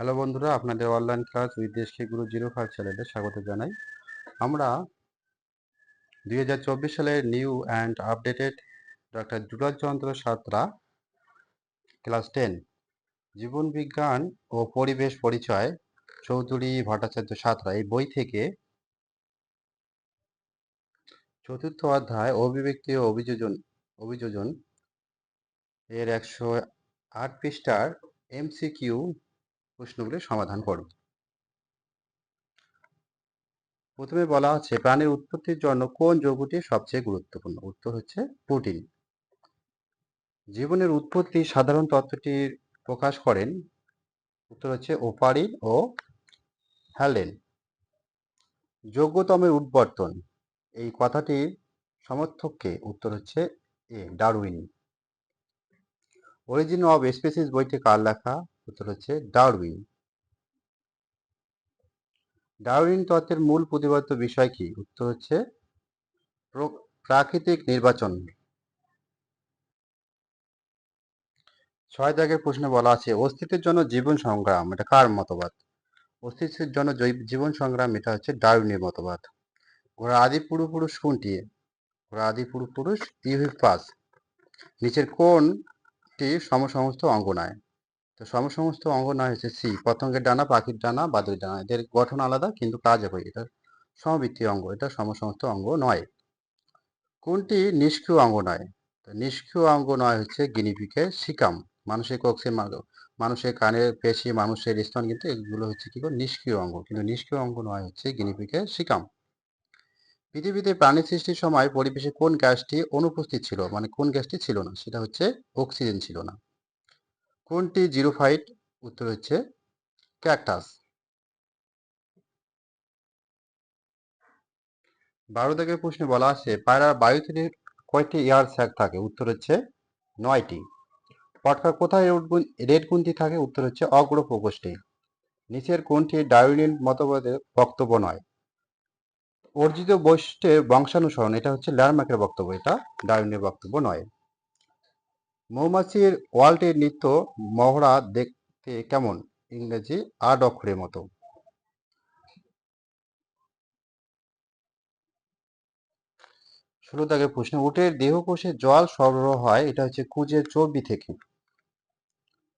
Hello বন্ধুরা, আপনাদের online class with দেশকে গুরু জিরো ফাইভ চ্যানেলে স্বাগত জানাই। আমরা দুই হাজার চব্বিশ সালের new and updated doctor Dulal Chandra Santra class ten জীবন বিজ্ঞান ও পরিবেশ পরিচয়, চৌধুরী ভট্টাচার্য সাঁতরা এই বই থেকে চতুর্থ অধ্যায় অভিব্যক্তি ও অভিযোজন অভিযোজন এর একশো আট পৃষ্ঠার এমসিকিউ প্রশ্নগুলির সমাধান করব প্রথমে বলা হচ্ছে, প্রাণীর উৎপত্তির জন্য কোন যৌগটি সবচেয়ে গুরুত্বপূর্ণ? উত্তর হচ্ছে প্রোটিন। জীবনের উৎপত্তি সাধারণ তত্ত্বটির প্রকাশ করেন, উত্তর হচ্ছে ওপারিন ও হ্যালেন। যোগ্যতমের উদ্বর্তন, এই কথাটির সমর্থককে উত্তর হচ্ছে A, Darwin. Origin of species বইটি কার লেখা? উত্তর হচ্ছে ডারউইন। ডারউইন তত্ত্বের মূল প্রতিপাদ্য বিষয় কি? উত্তর হচ্ছে প্রাকৃতিক নির্বাচন। ছয় দাগের প্রশ্নে বলা আছে, অস্তিত্বের জন্য জীবন সংগ্রাম, এটা কার মতবাদ? অস্তিত্বের জন্য জীবন সংগ্রাম, এটা হচ্ছে ডারউইনের মতবাদ। ঘোড়া আদি পুরুষ কোনটি? ঘোড়া আদি পুরুষ ইউহিপাস। নিচের কোনটি সমসমস্ত অঙ্গ নয়? তো সমসমস্ত অঙ্গ নয় হচ্ছে সি। পতঙ্গের ডানা, পাখির ডানা বাদুর ডানা। এদের গঠন আলাদা, কিন্তু কাজ একই। এটা সমবৃত্তীয় অঙ্গ, এটা সমসমস্ত অঙ্গ নয়। কোনটি নিষ্ক্রিয় অঙ্গ নয়? তো নিষ্ক্রিয় অঙ্গ নয় হচ্ছে গিনিপিকের সিকাম মানুষের কক্ষে মানুষের কানের পেশি, মানুষের স্তন কিন্তু এগুলো হচ্ছে কি নিষ্ক্রিয় অঙ্গ। কিন্তু নিষ্ক্রিয় অঙ্গ নয় হচ্ছে গিনিপিকের সিকাম পৃথিবীতে প্রাণী সৃষ্টির সময় পরিবেশে কোন গ্যাসটি অনুপস্থিত ছিল? মানে কোন গ্যাসটি ছিল না? সেটা হচ্ছে অক্সিজেন ছিল না। কোনটি জিরো ফাইট উত্তর হচ্ছে ক্যাকটাস। বারো দাগের প্রশ্নে বলা আছে পায়রার বায়ুতে কয়টি এয়ার স্যাক থাকে? উত্তর হচ্ছে নয়টি। পটকা কোথায় রেড গুণটি থাকে? উত্তর হচ্ছে অগ্র প্রকোষ্ঠে নিচের কোনটি ডায়োনিন মতবাদের বক্তব্য নয়? অর্জিত বৈশিষ্ট্যের বংশানুসরণ, এটা হচ্ছে ল্যান্ডমার্কের বক্তব্য, এটা ডায়োনিনের বক্তব্য নয়। মৌমাছির ওয়াল্টের নৃত্য মহড়া দেখতে কেমন? ইংরেজি আট অক্ষরের মতো। ষোলো দাগের প্রশ্ন, উটের দেহকোষে জল সরবরাহ হয়, এটা হচ্ছে কুজের চর্বি থেকে।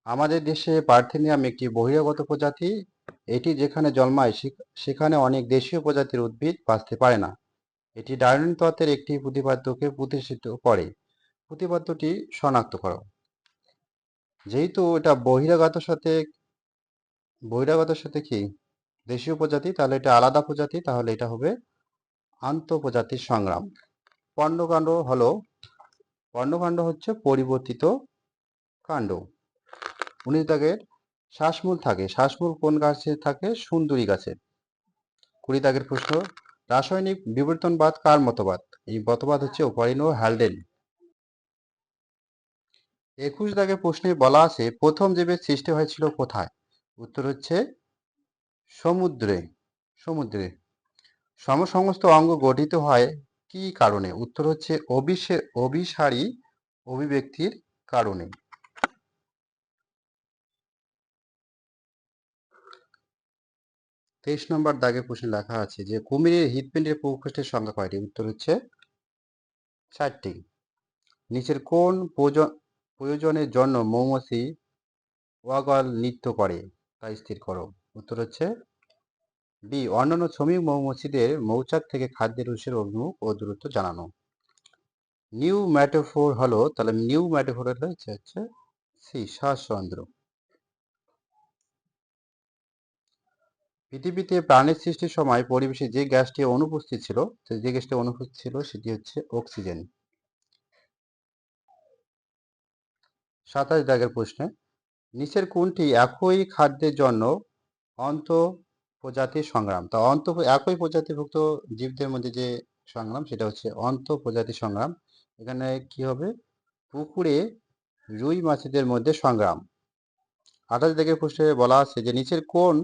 আমাদের দেশে পার্থেনিয়াম একটি বহিরাগত প্রজাতি। এটি যেখানে জন্মায় সেখানে অনেক দেশীয় প্রজাতির উদ্ভিদ বাঁচতে পারে না। এটি ডায়নিন তত্ত্বের একটি প্রতিপাদ্যকে প্রতিষ্ঠিত করে। প্রতিপাদ্যটি শনাক্ত করো। যেহেতু এটা বহিরাগতের সাথে বহিরাগতের সাথে কি? দেশীয় প্রজাতি, তাহলে এটা আলাদা প্রজাতি, তাহলে এটা হবে আন্তঃপ্রজাতির সংগ্রাম। পর্ণকাণ্ড হলো পর্ণকাণ্ড হচ্ছে পরিবর্তিত কাণ্ড। উনিশ দাগের শ্বাসমূল থাকে। শ্বাসমূল কোন গাছে থাকে? সুন্দরী গাছের কুড়ি দাগের প্রশ্ন, রাসায়নিক বিবর্তনবাদ কার মতবাদ? এই মতবাদ হচ্ছে ওপারিনো হ্যালডেন একুশ দাগে প্রশ্নে বলা আছে, প্রথম জীবের সৃষ্টি হয়েছিল কোথায়? উত্তর হচ্ছে, সমুদ্রে সমুদ্রে। সমসমস্ত অঙ্গ গঠিত হয় কি কারণে? উত্তর হচ্ছে অবিষে অভিসারী অভিব্যক্তির কারণে। তেইশ নম্বর দাগে প্রশ্নে লেখা আছে যে, কুমিরের হৃদপিণ্ডের প্রকোষ্ঠের সংখ্যা কয়টি? উত্তর হচ্ছে, চারটি। নিচের কোন প্রয়োজনের জন্য মৌমাছি ওয়াগল নৃত্য করে। তা স্থির করো। উত্তর হচ্ছে বি, অন্যান্য শ্রমিক মৌমাছিদের মৌচাক থেকে খাদ্যের উৎসের অভিমুখ ও দূরত্ব জানানো। নিউ ম্যাটোফোর হলো, তাহলে নিউ ম্যাটোফোর হচ্ছে সি শ্বাসচন্দ্র পৃথিবীতে প্রাণের সৃষ্টির সময় পরিবেশে যে গ্যাসটি অনুপস্থিত ছিল, যে গ্যাসটি অনুপস্থিত ছিল, সেটি হচ্ছে অক্সিজেন। সাতাশ দাগের প্রশ্নে, নিচের কোনটি একই খাদ্যের জন্য অন্ত প্রজাতির সংগ্রাম। তা অন্ত একই প্রজাতিভুক্ত জীবদের মধ্যে যে সংগ্রাম, সেটা হচ্ছে অন্ত প্রজাতি সংগ্রাম। এখানে কি হবে? পুকুরে রুই মাছেদের মধ্যে সংগ্রাম। আঠাশ দিকের প্রশ্নে বলা আছে যে, নিচের কোন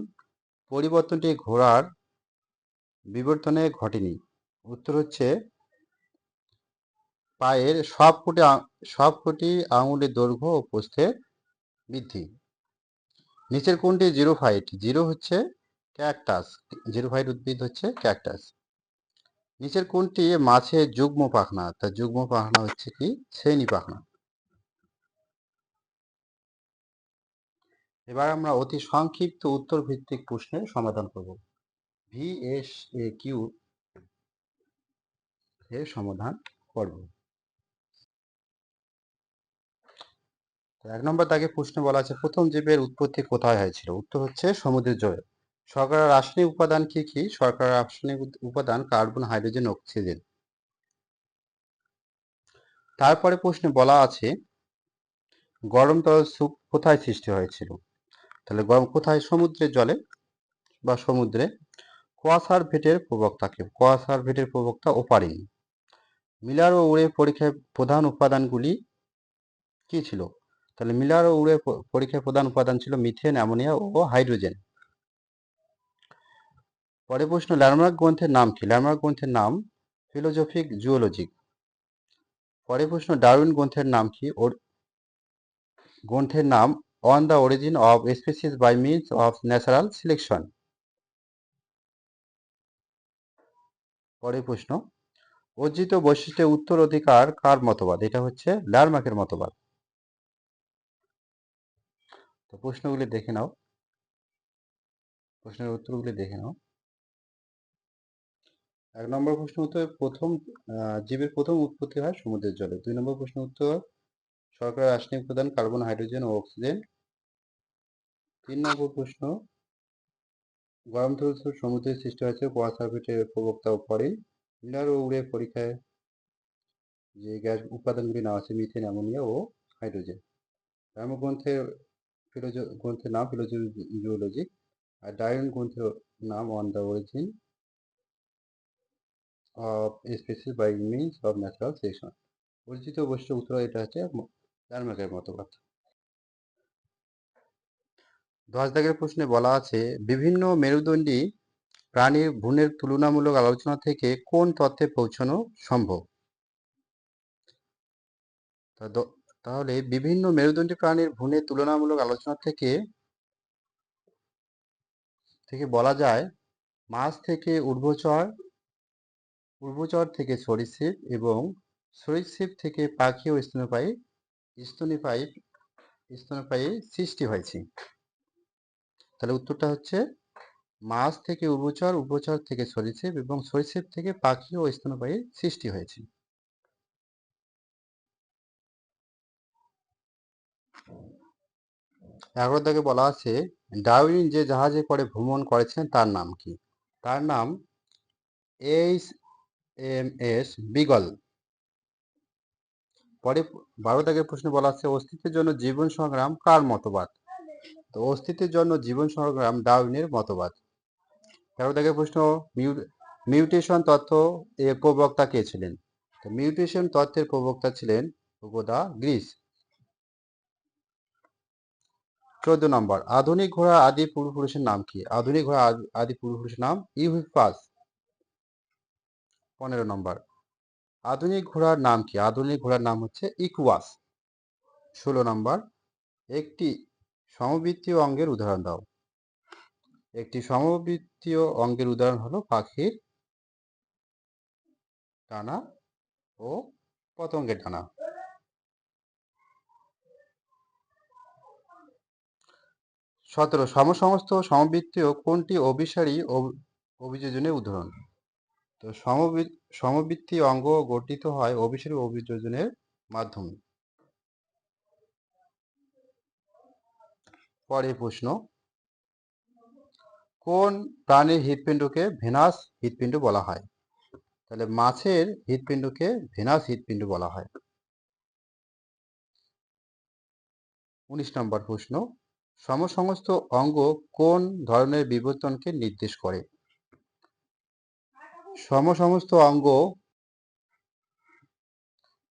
পরিবর্তনটি ঘোড়ার বিবর্তনে ঘটেনি। উত্তর হচ্ছে পায়ের সব কোটি সব কোটি আঙুলের দৈর্ঘ্য ও প্রস্থের বৃদ্ধি। নিচের কোনটি জিরো ফাইট জিরো হচ্ছে ক্যাকটাস জিরো ফাইট উদ্ভিদ হচ্ছে ক্যাকটাস নিচের কোনটি মাছের যুগ্ম পাখনা, তা যুগ্ম পাখনা হচ্ছে কি? শ্রেণি পাখনা। এবার আমরা অতি সংক্ষিপ্ত উত্তর ভিত্তিক প্রশ্নের সমাধান করব। ভি এস এ কিউ এর সমাধান করব। এক নম্বর দাগে প্রশ্ন বলা আছে, প্রথম জীবের উৎপত্তি কোথায় হয়েছিল? উত্তর হচ্ছে সমুদ্রের জলে। শর্করার রাসায়নিক উপাদান কি কি? শর্করার রাসায়নিক উপাদান কার্বন, হাইড্রোজেন, অক্সিজেন। তারপরে প্রশ্নে বলা আছে, গরম তরল স্যুপ কোথায় সৃষ্টি হয়েছিল? তাহলে গরম কোথায়? সমুদ্রের জলে বা সমুদ্রে। কোয়াসার ভেটের প্রবক্তাকে কোয়াসার ভেটের প্রবক্তা ওপারিন। মিলার ও উড়ে পরীক্ষায় প্রধান উপাদানগুলি কি ছিল? তাহলে মিলার উড়ে প- পরীক্ষায় প্রধান উপাদান ছিল মিথেন, অ্যামোনিয়া ও হাইড্রোজেন। পরে প্রশ্ন ল্যান্ডমার্ক গ্রন্থের নাম কি? ল্যান্ডমার্ক গ্রন্থের নাম ফিলোজফিক জুওলজিক। পরে প্রশ্ন, ডারউইন গ্রন্থের নাম কি? ওর, গ্রন্থের নাম on the origin of species by means of natural selection. পরের প্রশ্ন, অর্জিত বৈশিষ্ট্যের উত্তর অধিকার কার মতবাদ? এটা হচ্ছে ল্যারমার্কের মতবাদ। প্রশ্নগুলি দেখে নাও। প্রশ্নের উত্তরগুলি দেখে নাও। এক নম্বর প্রশ্ন উত্তর, প্রথম জীবের প্রথম উৎপত্তি হয় সমুদ্রের জলে। দুই নম্বর প্রশ্ন উত্তর শর্করা রাসায়নিক উপাদান, কার্বন, হাইড্রোজেন ও অক্সিজেন। তিন নম্বর প্রশ্ন, গরম তরল সমুদ্রের সৃষ্টি হয়েছে কোয়াসার্ভিটের প্রবক্তা ও পরে। মিলার ও উড়ে পরীক্ষায় যে গ্যাস উপাদানগুলি নেওয়া আছে মিথেন, অ্যামোনিয়া ও হাইড্রোজেন। ধর্মগ্রন্থের গ্রন্থের নাম ফিলোজিওলজি আর ডায়ন গ্রন্থের নাম on the origin of species by means of natural selection পরিচিত বৈশিষ্ট্য উত্তর এটা হচ্ছে ডানমার্কের মতবাদ দশ দাগের প্রশ্নে বলা আছে, বিভিন্ন মেরুদণ্ডী প্রাণীর ভ্রূণের তুলনামূলক আলোচনা থেকে কোন তথ্যে পৌঁছানো সম্ভব? তাহলে বিভিন্ন মেরুদণ্ডী প্রাণীর ভ্রূণের তুলনামূলক আলোচনা থেকে থেকে বলা যায়, মাছ থেকে উর্বচর উর্বচর থেকে সরীসৃপ এবং সরীসৃপ থেকে পাখি ও স্তন্যপায়ী স্তন্যপায়ী স্তন্যপায়ী সৃষ্টি হয়েছে। তাহলে উত্তরটা হচ্ছে, মাছ থেকে উর্বচর উর্বচর থেকে সরীসৃপ এবং সরীসৃপ থেকে পাখি ও স্তন্যপায়ী সৃষ্টি হয়েছে। এগারো দাগে বলা আছে, ডারউইন যে জাহাজে করে ভ্রমণ করেছেন, তার নাম কি? তার নাম এইচ এম এস বিগল। পরে বারো দাগের প্রশ্নে বলা আছে, অস্তিত্বের জন্য জীবন সংগ্রাম কার মতবাদ? তো অস্তিত্বের জন্য জীবন সংগ্রাম ডারউইনের মতবাদ। তেরো দাগের প্রশ্ন মিউটেশন তত্ত্ব এর প্রবক্তা কে ছিলেন? তো মিউটেশন তত্ত্বের প্রবক্তা ছিলেন উপদা গ্রিস। চোদ্দ নম্বর, আধুনিক ঘোড়া আদি পূর্বপুরুষের নাম কি? আধুনিক ঘোড়া আদি- পূর্বপুরুষের নাম ইউহিপাস পনেরো নম্বর, আধুনিক ঘোড়ার নাম কি? আধুনিক ঘোড়ার নাম হচ্ছে ইকুয়াস। ষোলো নম্বর, একটি সমবৃত্তীয় অঙ্গের উদাহরণ দাও। একটি সমবৃত্তীয় অঙ্গের উদাহরণ হলো পাখির ডানা ও পতঙ্গের ডানা। সতেরো সমসমস্ত সমবৃত্তীয় কোনটি অভিসারী অভি- অভিযোজনের উদাহরণ? তো সমবৃ- সমবৃত্তি অঙ্গ গঠিত হয় অভিসারী অভিযোজনের মাধ্যমে। পরে প্রশ্ন। কোন প্রাণীর হৃৎপিণ্ডকে ভেনাস হৃৎপিণ্ড বলা হয়? তাহলে মাছের হৃৎপিণ্ডকে ভেনাস হৃৎপিণ্ড বলা হয়। উনিশ নম্বর প্রশ্ন। সমসমস্ত অঙ্গ কোন ধরনের বিবর্তনকে নির্দেশ করে? সমসমস্ত অঙ্গ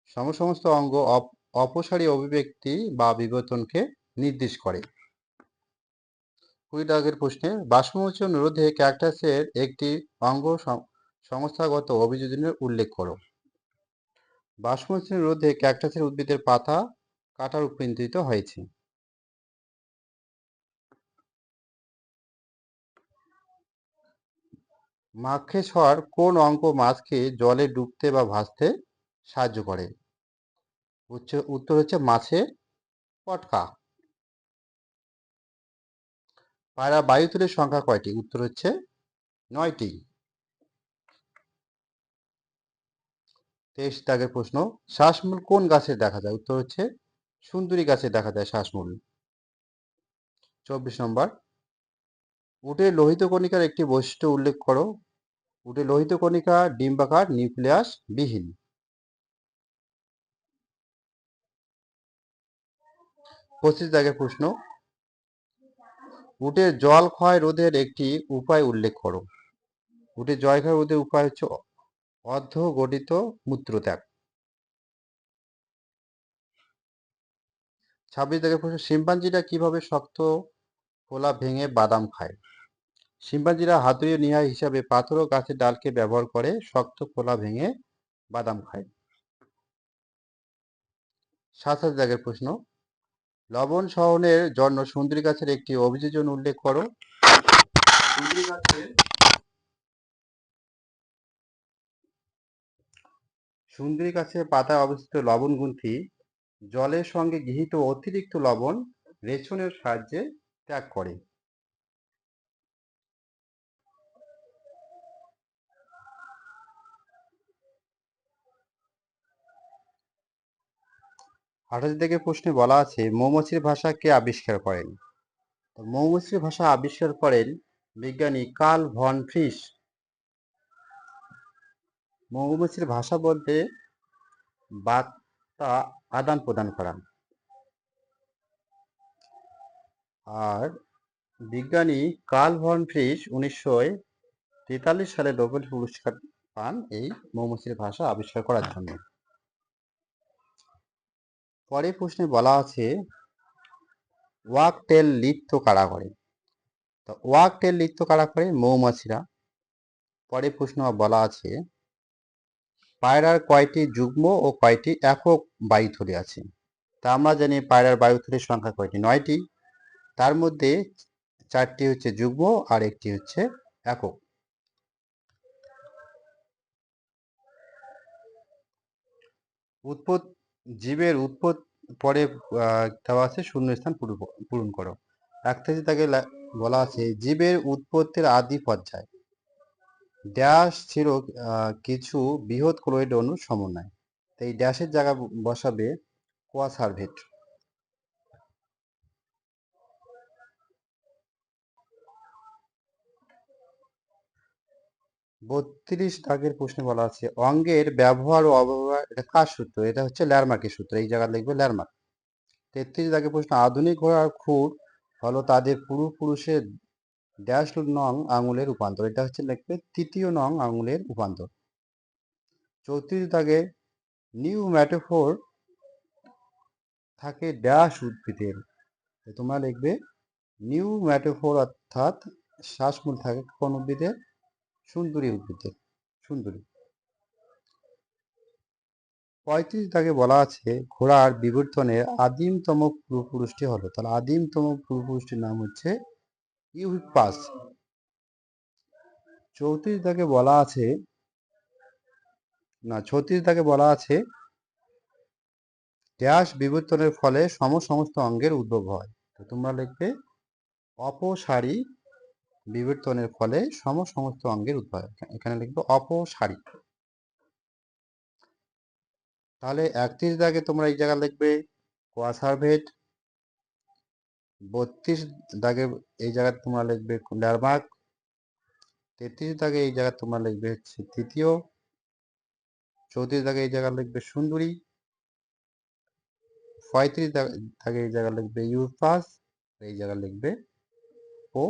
সমসমস্ত অঙ্গ অপ- অপসারী অভিব্যক্তি বা বিবর্তনকে নির্দেশ করে। প্রশ্নে, বাষ্পমোচন রোধে ক্যাকটাসের একটি অঙ্গ সংস্থাগত অভিযোজনের উল্লেখ করো। বাষ্পমোচন রোধে ক্যাকটাসের উদ্ভিদের পাতা কাটা রূপান্তরিত হয়েছে। মাখেশ্বর কোন অঙ্ক মাছকে জলে ডুবতে বা ভাসতে সাহায্য করে? উত্তর হচ্ছে মাছে পটকা। পায়রা বায়ুতুলের সংখ্যা কয়টি? উত্তর হচ্ছে নয়টি। তেইশ দাগের প্রশ্ন, শ্বাসমূল কোন গাছে দেখা যায়? উত্তর হচ্ছে সুন্দরী গাছে দেখা যায় শ্বাসমূল। চব্বিশ নম্বর, উটের লোহিত কণিকার একটি বৈশিষ্ট্য উল্লেখ করো। উটের লোহিত কণিকা, ডিম্বাকার, নিউক্লিয়াস বিহীন। পঁচিশ দাগের প্রশ্ন। উটের জল ক্ষয় রোধের একটি উপায় উল্লেখ করো। উটের জল ক্ষয় রোধের উপায় হচ্ছে অর্ধ গঠিত মূত্রত্যাগ। ছাব্বিশ দাগের প্রশ্ন শিম্পাঞ্জিরা কীভাবে শক্ত খোলা ভেঙে বাদাম খায়? শিম্পাঞ্জিরা হাতুড়ি নিহার হিসাবে পাথর ও গাছের ডালকে ব্যবহার করে শক্ত খোলা ভেঙে বাদাম খায়। সাতাশ দাগের প্রশ্ন। লবণ সহনের জন্য সুন্দরী গাছের একটি অভিযোজন উল্লেখ করো। সুন্দরী গাছের সুন্দরী গাছের পাতায় অবস্থিত লবণ গ্রন্থি জলের সঙ্গে গৃহীত অতিরিক্ত লবণ রেশনের সাহায্যে ত্যাগ করে। আঠাশ থেকে প্রশ্নে বলা আছে, মৌমাছির ভাষা কে আবিষ্কার করেন? মৌমাছির ভাষা আবিষ্কার করেন বিজ্ঞানী কার্ল ভন ফ্রিস। মৌমাছির ভাষা বলতে বার্তা আদান প্রদান করা। আর বিজ্ঞানী কার্ল ভন ফ্রিস উনিশশো তেতাল্লিশ সালে নোবেল পুরস্কার পান এই মৌমাছির ভাষা আবিষ্কার করার জন্য। পরের প্রশ্নে বলা আছে, ওয়াক টেল লিপ্ত কারা করে? তো ওয়াক টেল লিপ্ত কারা করে? মৌমাছিরা। পরের প্রশ্ন বলা আছে, পায়রার কয়টি যুগ্ম ও কয়টি একক বায়ুথলি আছে? তা আমরা জানি পায়রার বায়ুথলির সংখ্যা কয়টি? নয়টি। তার মধ্যে চারটি হচ্ছে যুগ্ম আর একটি হচ্ছে একক। উৎপত জীবের উৎপত পরে দেওয়া আছে, শূন্যস্থান পূরণ- পূরণ করো। এক থেকে তাকে বলা আছে, জীবের উৎপত্তির আদি পর্যায়। ড্যাশ ছিল কিছু বৃহৎ ক্লোয়েড অনু সমন্বয়। তাই ড্যাশের জায়গা বসাবে কোয়া বত্রিশ দাগের প্রশ্নে বলা আছে, অঙ্গের ব্যবহার ও অব্যবহার, এটা কার সূত্র? এটা হচ্ছে ল্যারমার্কের সূত্র, এই জায়গা লিখবে ল্যারমার্ক। তেত্রিশ দাগের প্রশ্ন, আধুনিক ঘোড়ার খুর হলো তাদের পূর্বপুরুষের ড্যাশ নং আঙুলের রূপান্তর, এটা হচ্ছে লিখবে তৃতীয় নং আঙুলের রূপান্তর। চৌত্রিশ দাগে নিউ ম্যাটোফোর থাকে ড্যাশ উদ্ভিদের তোমরা লিখবে নিউ ম্যাটোফোর অর্থাৎ শ্বাসমূল থাকে কোন উদ্ভিদের? সুন্দরী উদ্ভিদের, সুন্দরী। পঁয়ত্রিশ দাগে বলা আছে, ঘোড়ার বিবর্তনের আদিমতম পূর্বপুরুষটি হলো, তাহলে আদিমতম পূর্বপুরুষটির নাম হচ্ছে ইউহিপাস চৌত্রিশ দাগে বলা আছে, না, ছত্রিশ দাগে বলা আছে, ড্যাশ বিবর্তনের ফলে সম সমস্ত অঙ্গের উদ্ভব হয়। তো তোমরা লিখবে, অপসারী বিবর্তনের ফলে সম সমস্ত অঙ্গের উদ্ভব। এখানে লিখবে অপসারী। তাহলে একত্রিশ দাগে তোমরা এই জায়গা লিখবে কোয়াসারভেট বত্রিশ দাগে এই জায়গায় তোমরা লিখবে ল্যারমার্ক তেত্রিশ দাগে এই জায়গায় তোমরা লিখবে হচ্ছে তৃতীয়। চৌত্রিশ দাগে এই জায়গায় লিখবে সুন্দরী। পঁয়ত্রিশ দাগে এই জায়গায় লিখবে ইউপাস এই জায়গায় লিখবে ও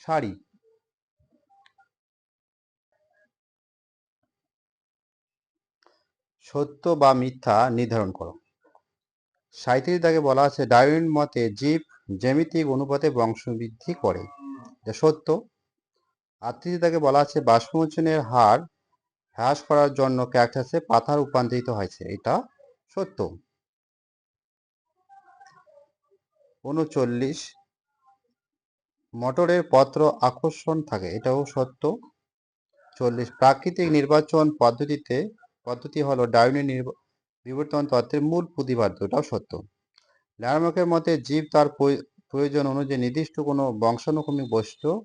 শাড়ি। সত্য বা মিথ্যা নির্ধারণ করো। সাঁত্রিশ দাগে বলা আছে ডায়ুইন মতে জীব জ্যামিতিক অনুপাতে বংশবৃদ্ধি করে। যা সত্য। আটত্রিশ দাগে বলা আছে, বাষ্পমোচনের হার হ্রাস করার জন্য ক্যাকটাসে পাতা রূপান্তরিত হয়েছে। এটা সত্য। উনচল্লিশ মটরের পত্র আকর্ষণ থাকে, এটাও সত্য। চল্লিশ, প্রাকৃতিক নির্বাচন পদ্ধতিতে, পদ্ধতি হলো ডায়নি বিবর্তন তত্ত্বের মূল প্রতিপাদ্য, এটাও সত্য। ল্যান্ডমার্কের মতে জীব তার প্রয়- প্রয়োজন অনুযায়ী নির্দিষ্ট কোনো বংশানুক্রমিক বৈশিষ্ট্য,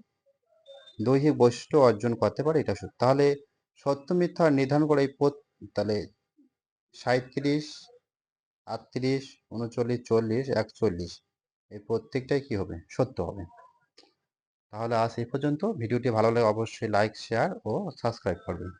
দৈহিক বৈশিষ্ট্য অর্জন করতে পারে, এটা সত্য। তাহলে সত্য মিথ্যা নির্ধারণ করে এই তাহলে সাঁত্রিশ আটত্রিশ, উনচল্লিশ, চল্লিশ, একচল্লিশ, এই প্রত্যেকটাই কি হবে? সত্য হবে। তাহলে আজ এই পর্যন্ত। ভিডিওটি ভালো লাগে অবশ্যই লাইক শেয়ার ও সাবস্ক্রাইব করবেন।